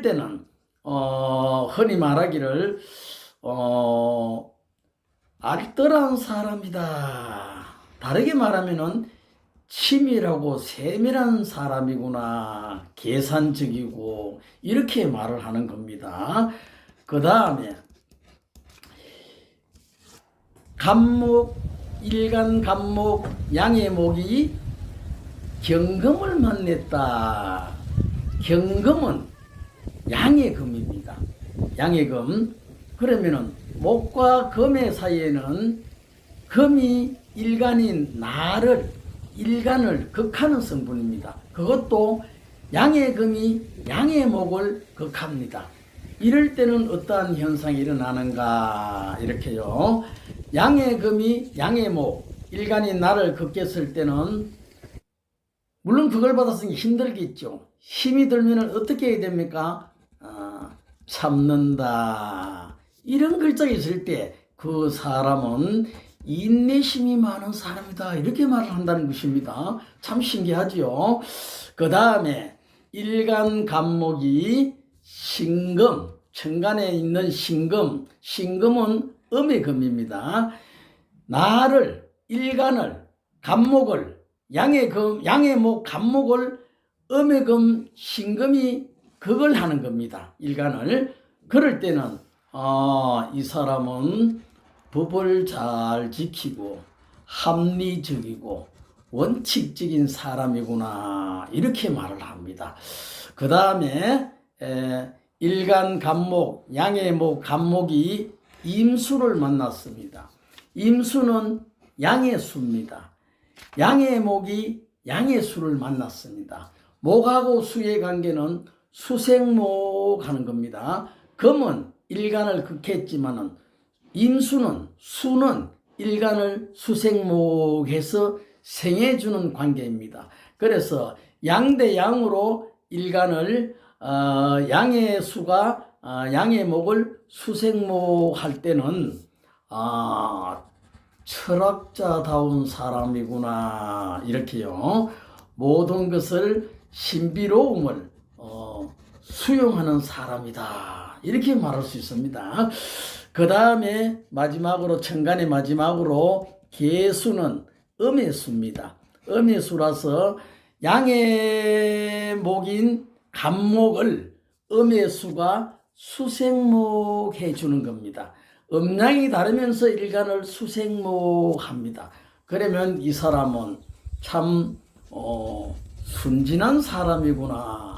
이럴 때는 어, 흔히 말하기를 어, 알뜰한 사람이다. 다르게 말하면은 치밀하고 세밀한 사람이구나. 계산적이고 이렇게 말을 하는 겁니다. 그 다음에 간목 일간 간목 양의 목이 경금을 만났다. 경금은 양의 금입니다. 양의 금. 그러면은 목과 금의 사이에는 금이 일간인 나를 일간을 극하는 성분입니다. 그것도 양의 금이 양의 목을 극합니다. 이럴 때는 어떠한 현상이 일어나는가 이렇게요. 양의 금이 양의 목 일간인 나를 극했을 때는 물론 그걸 받았으니 힘들겠죠. 힘이 들면 어떻게 해야 됩니까? 아, 참는다. 이런 글자가 있을 때 그 사람은 인내심이 많은 사람이다. 이렇게 말을 한다는 것입니다. 참 신기하지요. 그 다음에 일간 간목이 신금, 천간에 있는 신금, 신금은 음의 금입니다. 나를, 일간을, 간목을, 양의 금, 양의 목, 간목을 음의 금, 신금이 그걸 하는 겁니다. 일간을. 그럴 때는, 어, 이 사람은 법을 잘 지키고 합리적이고 원칙적인 사람이구나. 이렇게 말을 합니다. 그 다음에, 일간 간목, 양의 목, 간목이 임수를 만났습니다. 임수는 양의 수입니다. 양의 목이 양의 수를 만났습니다. 목하고 수의 관계는 수생목 하는 겁니다. 금은 일간을 극했지만은 임수는 수는 일간을 수생목해서 생해주는 관계입니다. 그래서 양대 양으로 일간을 어, 양의 수가 어, 양의 목을 수생목 할 때는 아 철학자다운 사람이구나 이렇게요. 모든 것을 신비로움을 어, 수용하는 사람이다 이렇게 말할 수 있습니다. 그 다음에 마지막으로 천간의 마지막으로 개수는 음의 수입니다. 음의 수라서 양의 목인 간목을 음의 수가 수생목 해 주는 겁니다. 음양이 다르면서 일간을 수생목 합니다. 그러면 이 사람은 참 어, 순진한 사람이구나